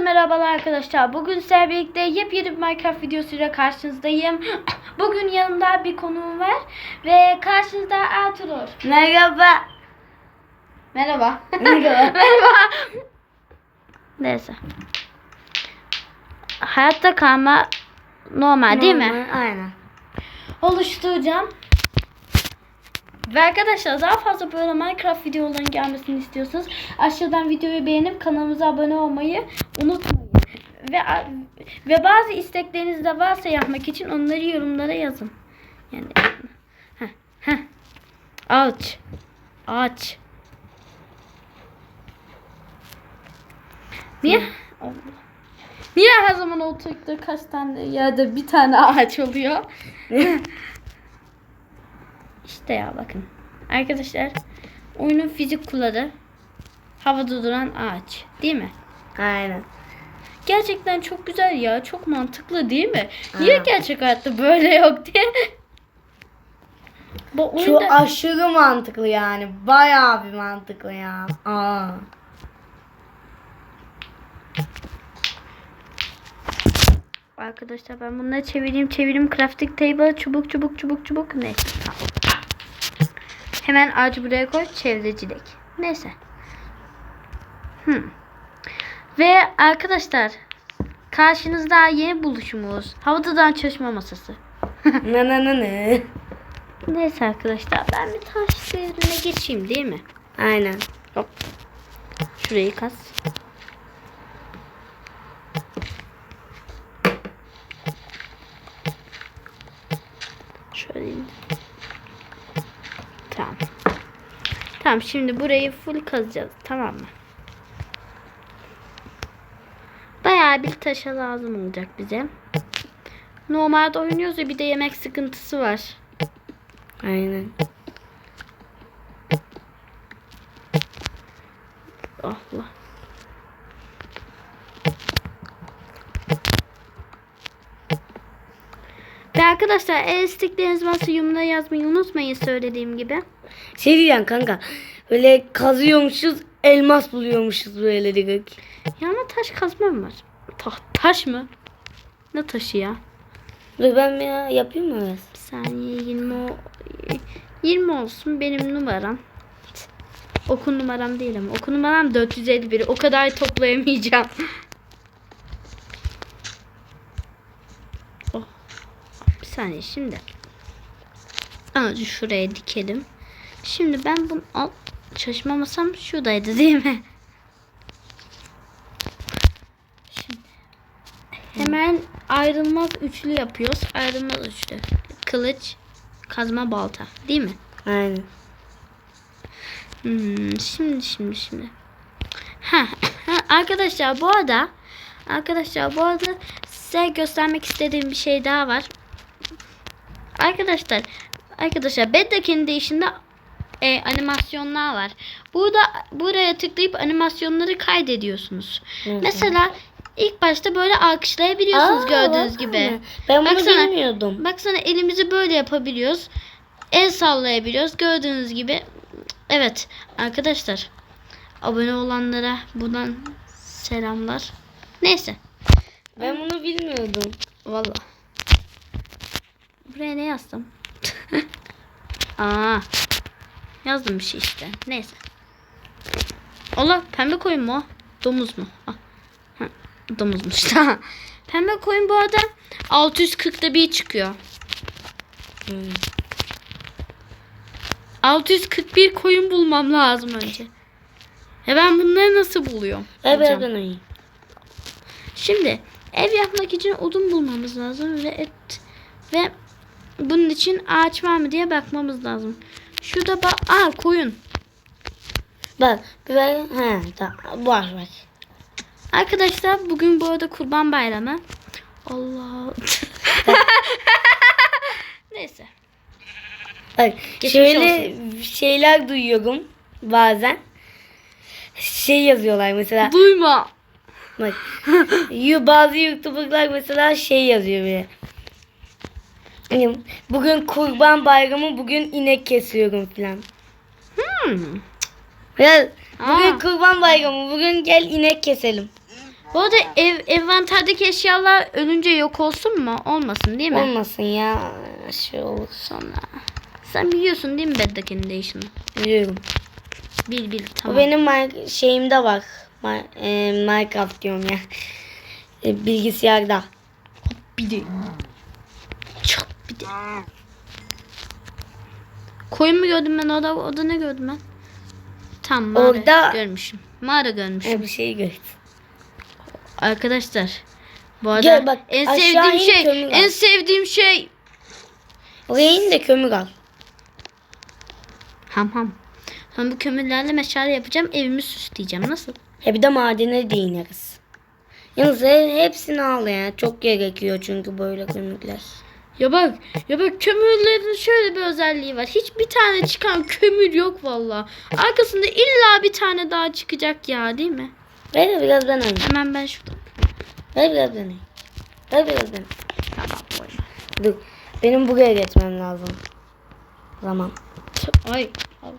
Merhabalar arkadaşlar. Bugün sizlerle birlikte yepyeni bir Minecraft videosuyla karşınızdayım. Bugün yanımda bir konuğum var ve karşınızda Ertuğrul. Merhaba. Merhaba. Merhaba. Merhaba. Neyse. Hayatta kalma normal değil mi? Normal, Aynen. oluşturacağım. Ve arkadaşlar daha fazla böyle Minecraft videolarının gelmesini istiyorsanız aşağıdan videoyu beğenip kanalımıza abone olmayı unutmayın. Ve ve bazı istekleriniz de varsa yapmak için onları yorumlara yazın. Yani heh, heh. Ağaç. Ağaç. Niye? Niye her zaman oturukta kaç tane yerde bir tane ağaç oluyor? İşte ya bakın. Arkadaşlar oyunun fizik kuralı havada duran ağaç değil mi? Aynen. Gerçekten çok güzel ya. Çok mantıklı değil mi? Niye Aa. gerçek hayatta böyle yok diye. Bu Çok oyunda aşırı mantıklı yani. Bayağı bir mantıklı ya. Aa. Arkadaşlar ben bunları çevireyim çevireyim crafting table çubuk çubuk çubuk çubuk neyse tamam. Hemen ağacı buraya koy çevrecilik. Neyse. Hmm. Ve arkadaşlar karşınızda yeni buluşumuz. Havadadan çalışma masası. ne ne ne ne. Neyse arkadaşlar ben bir taş devrine geçeyim değil mi? Aynen. Hop. Şurayı kas. Şöyle indir. Tamam. Tamam şimdi burayı full kazacağız. Tamam mı? Bayağı bir taşa lazım olacak bize. Normalde oynuyoruz ya bir de yemek sıkıntısı var. Aynen. Allah. Ve arkadaşlar eğer istekleriniz varsa yorumlara yazmayı unutmayın söylediğim gibi. Şey diyeceğim kanka. Böyle kazıyormuşuz. Elmas buluyormuşuz böyle direkt. Ya ama taş kazma mı var? Ta taş mı? Ne taşı ya? Dur ben ya yapayım mı biraz? Bir saniye 20 o- 20 olsun benim numaram. Okul numaram değil ama. Okul numaram 451. O kadar toplayamayacağım. Oh. Bir saniye şimdi. Ağacı şuraya dikelim. Şimdi ben bunu al şaşmamasam şuradaydı değil mi? Şimdi hemen ayrılmaz üçlü yapıyoruz. Ayrılmaz üçlü. Kılıç, kazma, balta. Değil mi? Aynen. Hmm, şimdi şimdi şimdi. Ha, arkadaşlar bu arada arkadaşlar bu arada size göstermek istediğim bir şey daha var. Arkadaşlar arkadaşlar Bedrock'in değişinde e, animasyonlar var. Burada buraya tıklayıp animasyonları kaydediyorsunuz. Hı hı. Mesela ilk başta böyle alkışlayabiliyorsunuz Aa, gördüğünüz baksana. gibi. Ben bunu Baksana. bilmiyordum. Baksana elimizi böyle yapabiliyoruz. El sallayabiliyoruz. Gördüğünüz gibi. Evet arkadaşlar. Abone olanlara buradan selamlar. Neyse. Ben bunu bilmiyordum. Valla. Buraya ne yazdım? Aa. Yazdım bir şey işte. Neyse. Allah pembe koyun mu? Domuz mu? Ah. Ha, domuzmuş. Tamam. pembe koyun bu arada 640'da bir çıkıyor. Hmm. 641 koyun bulmam lazım önce. Ya ben bunları nasıl buluyorum? Evet Hocam. ben oynayayım. Şimdi ev yapmak için odun bulmamız lazım ve et ve bunun için ağaç var mı diye bakmamız lazım. Şurada bak aa koyun. Bak böyle he tamam var var. Arkadaşlar bugün bu arada Kurban Bayramı. Allah. Neyse. Bak Geçmiş şöyle şeyler duyuyorum bazen. Şey yazıyorlar mesela. Duyma. Bak bazı youtuberlar mesela şey yazıyor böyle. Bugün kurban bayramı bugün inek kesiyorum falan. Hmm. Ya bugün Aa. kurban bayramı bugün gel inek keselim. Bu arada ev, envanterdeki eşyalar ölünce yok olsun mu? Olmasın değil mi? Olmasın ya. Şey olur. Sonra. Sen biliyorsun değil mi Bed Recommendation'ı? Biliyorum. Bil bil tamam. benim mi- şeyimde var. Mi- e, Minecraft diyorum ya. E, bilgisayarda. Bir de. De. Koyun mu gördüm ben orada? Orada ne gördüm ben? Tam mağara Orada- görmüşüm. Mağara görmüşüm. E, bir şey gör. Arkadaşlar. Bu arada Gel bak, en sevdiğim şey, al. en sevdiğim şey Oraya in de kömür al. ham ham. Sonra bu kömürlerle meşale yapacağım. Evimi süsleyeceğim. Nasıl? He bir de madene de ineriz. Yalnız he- hepsini al ya. Çok gerekiyor çünkü böyle kömürler. Ya bak, ya bak kömürlerin şöyle bir özelliği var. Hiç bir tane çıkan kömür yok valla. Arkasında illa bir tane daha çıkacak ya değil mi? Ver de biraz ben alayım. Hemen ben şurada. Ver biraz ben alayım. Ver biraz ben. Tamam koyma. Dur. Benim buraya geçmem lazım. Zaman. Ay. al.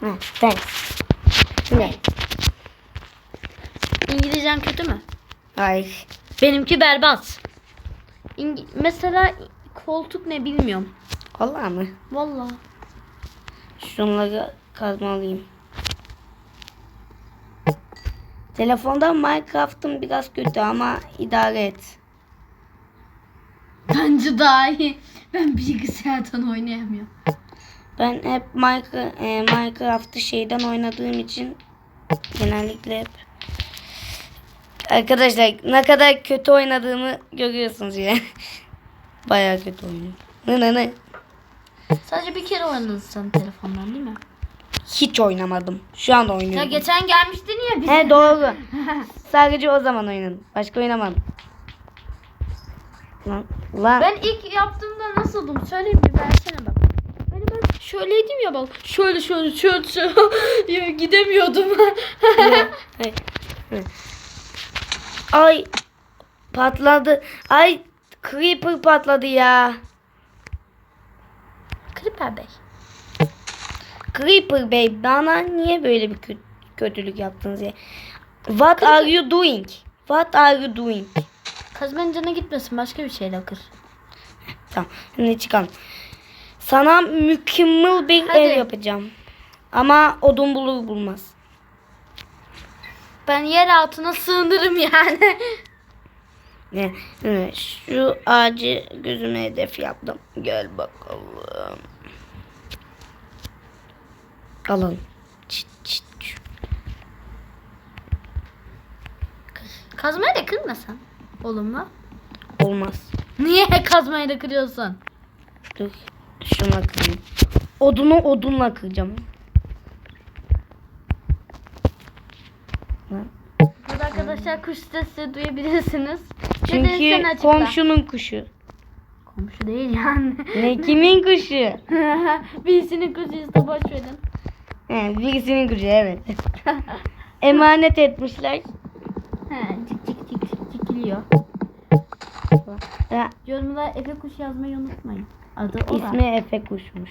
Ha, thanks. Şimdi. İngilizcen kötü mü? Hayır. Benimki berbat. İngi- mesela koltuk ne bilmiyorum. Allah mı? Valla. Şunları kazmalıyım. Telefonda Minecraft'ım biraz kötü ama idare et. Bence daha iyi. Ben bilgisayardan oynayamıyorum. Ben hep Minecraft, Minecraft'ı şeyden oynadığım için genellikle hep Arkadaşlar ne kadar kötü oynadığımı görüyorsunuz ya. Bayağı kötü oynuyorum. Ne ne ne. Sadece bir kere oynadın sen telefondan değil mi? Hiç oynamadım. Şu Ya oynuyorum. geçen gelmiştin ya biz. He doğru. Sadece o zaman oynadım. Başka oynamadım. Lan, lan. Ben ilk yaptığımda nasıldım? Söyleyeyim bir versene bak. Hani ben şöyleydim ya bak. Şöyle şöyle şöyle şöyle. Ya gidemiyordum. Ay. Patladı. Ay creeper patladı ya. Creeper Bey. Creeper Bey bana niye böyle bir kö- kötülük yaptınız ya? What are you doing? What are you doing? Kazmanın canı gitmesin başka bir şeyle kır. Tamam şimdi çıkalım. Sana mükemmel bir Hadi. ev yapacağım. Ama odun bulur bulmaz. Ben yer altına sığınırım yani. Ne? ne, Şu ağacı gözüme hedef yaptım. Gel bakalım. Alalım. Çıt çıt çıt. Kazmayla kırmasan. Olur mu? Olmaz. Niye kazmayla kırıyorsun? Dur. Şuna kırayım. Odunu odunla kıracağım. Lan. Burada arkadaşlar kuş sesi duyabilirsiniz. Çünkü komşunun kuşu. Komşu değil yani. Ne kimin kuşu? Birisinin kuşuysa boş verin. He, birisinin kuşu evet. Emanet etmişler. He, cik cik cik cik cikiliyor. Yorumlara Efe kuş yazmayı unutmayın. Adı o ismi Efe kuşmuş.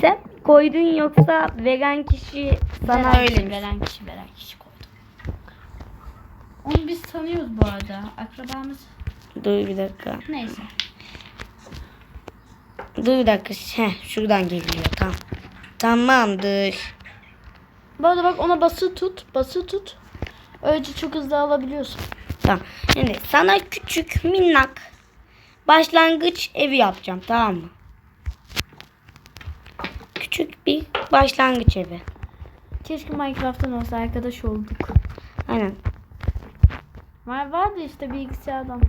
Sen koydun yoksa veren kişi sana veren öyle kişi, mi? veren kişi, veren kişi koydu. Onu biz tanıyoruz bu arada. Akrabamız. Dur bir dakika. Neyse. Dur bir dakika. Heh, şuradan geliyor. Tamam. Tamamdır. Bu arada bak ona bası tut. Bası tut. Öylece çok hızlı alabiliyorsun. Tamam. Şimdi sana küçük minnak başlangıç evi yapacağım. Tamam mı? Küçük bir başlangıç evi. Keşke Minecraft'tan olsa arkadaş olduk. Aynen. Var vardı işte bilgisayardan.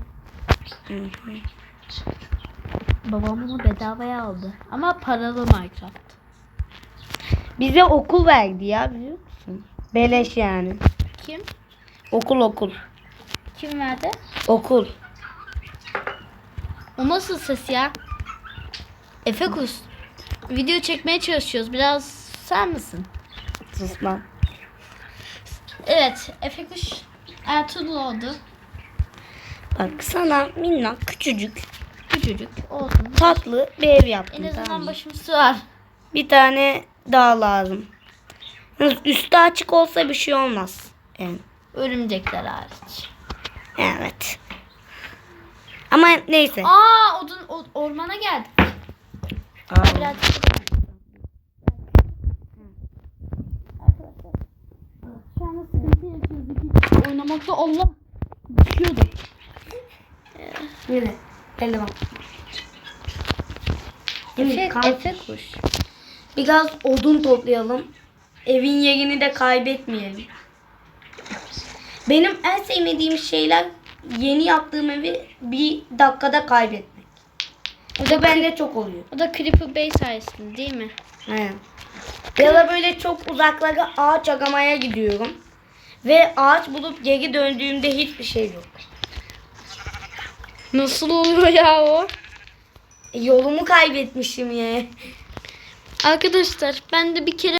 Babam bunu bedavaya aldı. Ama paralı Minecraft. Bize okul verdi ya biliyor musun? Beleş yani. Kim? Okul okul. Kim verdi? Okul. O nasıl ses ya? Efe kuş. Video çekmeye çalışıyoruz. Biraz sen misin? Sus lan. Evet. Efe kuş Ertuğrul oldu. Bak sana minnak küçücük Küçücük olsun. tatlı bir ev yaptım. En azından tamam başım sığar. Bir tane daha lazım. Üstü açık olsa bir şey olmaz. Yani, Örümcekler hariç. evet. Ama neyse. Aa odun ormana geldik. Aa. Şu anda sıkıntı yaşıyoruz. Oynamakta Allah düşüyordum. Yine. Elde bak. Efe. Efe kuş. Biraz odun toplayalım. Evin yerini de kaybetmeyelim. Benim en sevmediğim şeyler yeni yaptığım evi bir dakikada kaybetmek. O da bende çok oluyor. O da Creeper Bey sayesinde değil mi? He. Ya da böyle çok uzaklara ağaç aramaya gidiyorum. Ve ağaç bulup geri döndüğümde hiçbir şey yok. Nasıl oluyor ya o? E, yolumu kaybetmişim ya. Arkadaşlar ben de bir kere